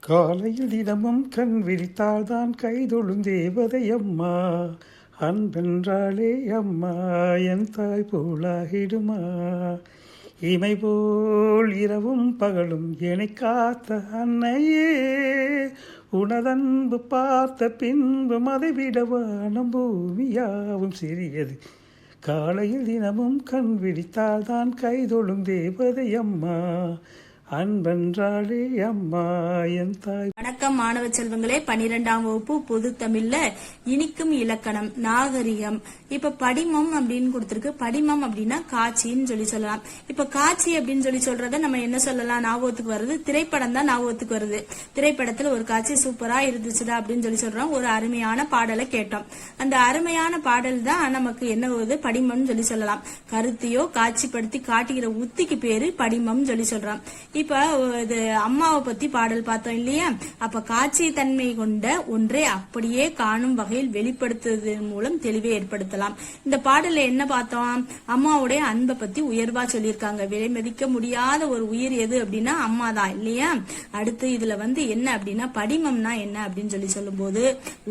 காலையில் தினமும் கண் விழித்தால்தான் கைதொழும் தேவதை அம்மா. அன்பென்றாலே அம்மா என் தாய் போலாகிடுமா. இமை போல் இரவும் பகலும் என்னை காத்த அன்னையே. உனதன்பு பார்த்த பின்பு மதைவிடவானம் பூமியாவும் சிறியது. காலையில் தினமும் கண் விழித்தால்தான் கைதொழும் தேவதை அம்மா. அன்பென்றாலே அம்மா என் தாய். வணக்கம் மாணவ செல்வங்களே. பனிரெண்டாம் வகுப்பு பொது தமிழ்ல இனிக்கும் இலக்கணம் நாகரிகம். இப்ப படிமம் அப்படின்னு கொடுத்திருக்கு. படிமம் அப்படின்னா காட்சின்னு சொல்லி சொல்லலாம். இப்ப காட்சி அப்படின்னு சொல்லி சொல்றத நம்ம என்ன சொல்லலாம்? ஞாபகத்துக்கு வருது. திரைப்படம் தான் ஞாபகத்துக்கு வருது. திரைப்படத்துல ஒரு காட்சி சூப்பரா இருந்துச்சுடா அப்படின்னு சொல்லி சொல்றோம். ஒரு அருமையான பாடலை கேட்டோம். அந்த அருமையான பாடல் தான் நமக்கு என்ன வருது? படிமம்னு சொல்லி சொல்லலாம். கருத்தையோ காட்சிப்படுத்தி காட்டுகிற உத்திக்கு பேரு படிமம் சொல்லி சொல்றோம். இப்ப இது அம்மாவை பத்தி பாடல் பார்த்தோம் இல்லையா? அப்ப காட்சி தன்மை கொண்ட ஒன்றை அப்படியே காணும் வகையில் வெளிப்படுத்துவதன் மூலம் தெளிவை ஏற்படுத்தலாம். இந்த பாடல்ல என்ன பார்த்தோம்? அம்மாவுடைய அன்பை பத்தி உயர்வா சொல்லியிருக்காங்க. விலை மதிக்க முடியாத ஒரு உயிர் எது அப்படின்னா அம்மா தான் இல்லையா? அடுத்து இதுல வந்து என்ன அப்படின்னா படிமம்னா என்ன அப்படின்னு சொல்லி சொல்லும்போது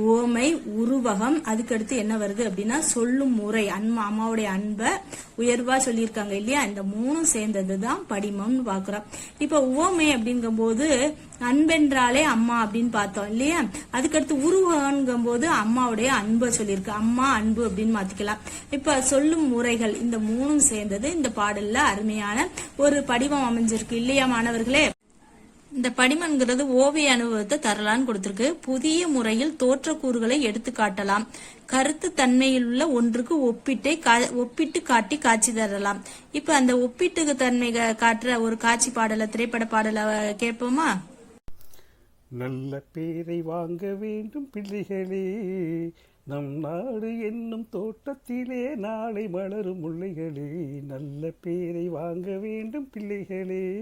ஓமை உருவகம் அதுக்கடுத்து என்ன வருது அப்படின்னா சொல்லும் முறை அன்மா அம்மாவுடைய அன்பை உயர்வா சொல்லியிருக்காங்க இல்லையா? இந்த மூணும் சேர்ந்தது தான் படிமம்னு பாக்குறோம் இப்ப உவமை அப்படிங்கும்போது அன்பென்றாலே அம்மா அப்படின்னு பார்த்தோம் இல்லையா? அதுக்கடுத்து உருவகங்கும் போது அம்மாவுடைய அன்பை சொல்லியிருக்கு. அம்மா அன்பு அப்படின்னு மாத்திக்கலாம். இப்ப சொல்லும் முறைகள் இந்த மூணும் சேர்ந்தது இந்த பாடல்ல அருமையான ஒரு படிவம் அமைஞ்சிருக்கு. இல்லையா மாணவர்களே? இந்த படிமன்கிறது ஓவிய அனுபவத்தை தரலான்னு கொடுத்திருக்கு. புதிய முறையில் தோற்றக்கூறுகளை எடுத்து காட்டலாம். கருத்து தன்மையில் உள்ள ஒன்றுக்கு ஒப்பிட்டே கா- ஒப்பிட்டு காட்டி காட்சி தரலாம். இப்ப அந்த ஒப்பிட்டு தன்மை காட்டுற ஒரு காட்சி பாடல திரைப்பட பாடல கேட்போமா? நல்ல பேரை வாங்க வேண்டும் பிள்ளைகளே. நம் நாடு என்னும் தோட்டத்திலே நாளை மலரும் முள்ளைகளே நல்ல பேரை வாங்க வேண்டும் பிள்ளைகளே.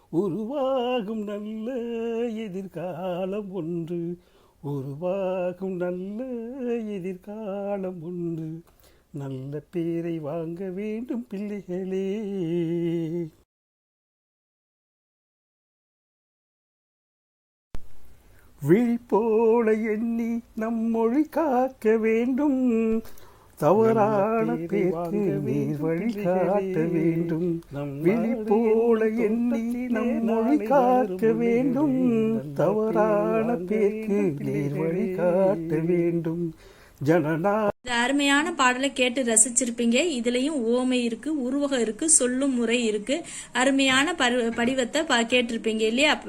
உருவாகும் நல்ல எதிர்காலம் ஒன்று. உருவாகும் நல்ல எதிர்காலம் ஒன்று. நல்ல பேரை வாங்க வேண்டும் பிள்ளைகளே. விழி போல எண்ணி நம் மொழி காக்க வேண்டும். தவறான பேருக்கு நீர் வழி காட்ட வேண்டும். விழி போல எண்ணி நம் மொழி காக்க வேண்டும். தவறான பேருக்கு நீர் வழி காட்ட வேண்டும். ஜனநா இந்த அருமையான பாடலை கேட்டு ரசிச்சிருப்பீங்க. இதுலயும் ஓமை இருக்கு உருவகம் இருக்கு சொல்லும் முறை இருக்கு. அருமையான படிவத்தை பா- கேட்டிருப்பீங்க இல்லையா?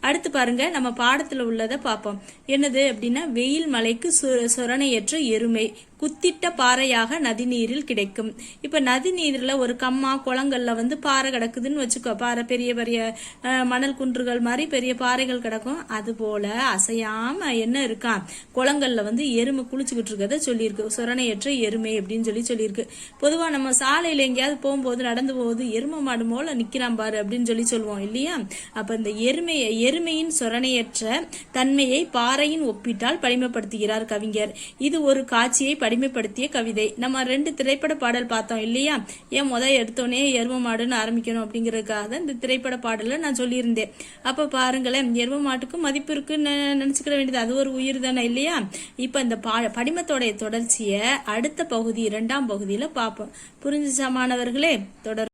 அடுத்து பாருங்க நம்ம பாடத்துல உள்ளதை பார்ப்போம். என்னது அப்படின்னா வெயில் மலைக்கு சு- சொரணையற்ற எருமை. குத்திட்ட பாறையாக நதிநீரில் கிடைக்கும். இப்ப நதிநீரில் ஒரு கம்மா குளங்கள்ல வந்து பாறை கிடக்குதுன்னு வச்சுக்கோ. பாறை பெரிய பெரிய மணல் குன்றுகள் மாதிரி பெரிய பாறைகள் கிடக்கும். அது போல அசையாம என்ன இருக்கான் குளங்கள்ல வந்து எருமை குளிச்சுக்கிட்டு இருக்கத சொல்லியிருக்கு. சொரணையற்ற எருமை அப்படின்னு சொல்லி சொல்லியிருக்கு. பொதுவா நம்ம சாலையில எங்கேயாவது போகும்போது நடந்து போகுது எருமை மாடு போல நிக்கிறான் பாரு அப்படின்னு சொல்லி சொல்லுவோம் இல்லையா? அப்ப இந்த எருமை எருமையின் சொரணையற்ற தன்மையை பாறையின் ஒப்பிட்டால் படிமைப்படுத்துகிறார் கவிஞர். இது ஒரு காட்சியை படிமைப்படுத்திய கவிதை. நம்ம ரெண்டு திரைப்பட பாடல் பார்த்தோம் இல்லையா? ஏன் முத எடுத்தோடனே எரும மாடுன்னு ஆரம்பிக்கணும் அப்படிங்கறதுக்காக தான் இந்த திரைப்பட பாடல நான் சொல்லியிருந்தேன். அப்ப பாருங்களேன் எரும மாட்டுக்கும் மதிப்பு இருக்குன்னு நினைச்சுக்கிற வேண்டியது அது ஒரு உயிர் தானே இல்லையா? இப்ப இந்த பா படிமத்தோடைய தொடர்ச்சியை அடுத்த பகுதி இரண்டாம் பகுதியில பார்ப்போம். புரிஞ்சுச்சா மாணவர்களே? தொடர்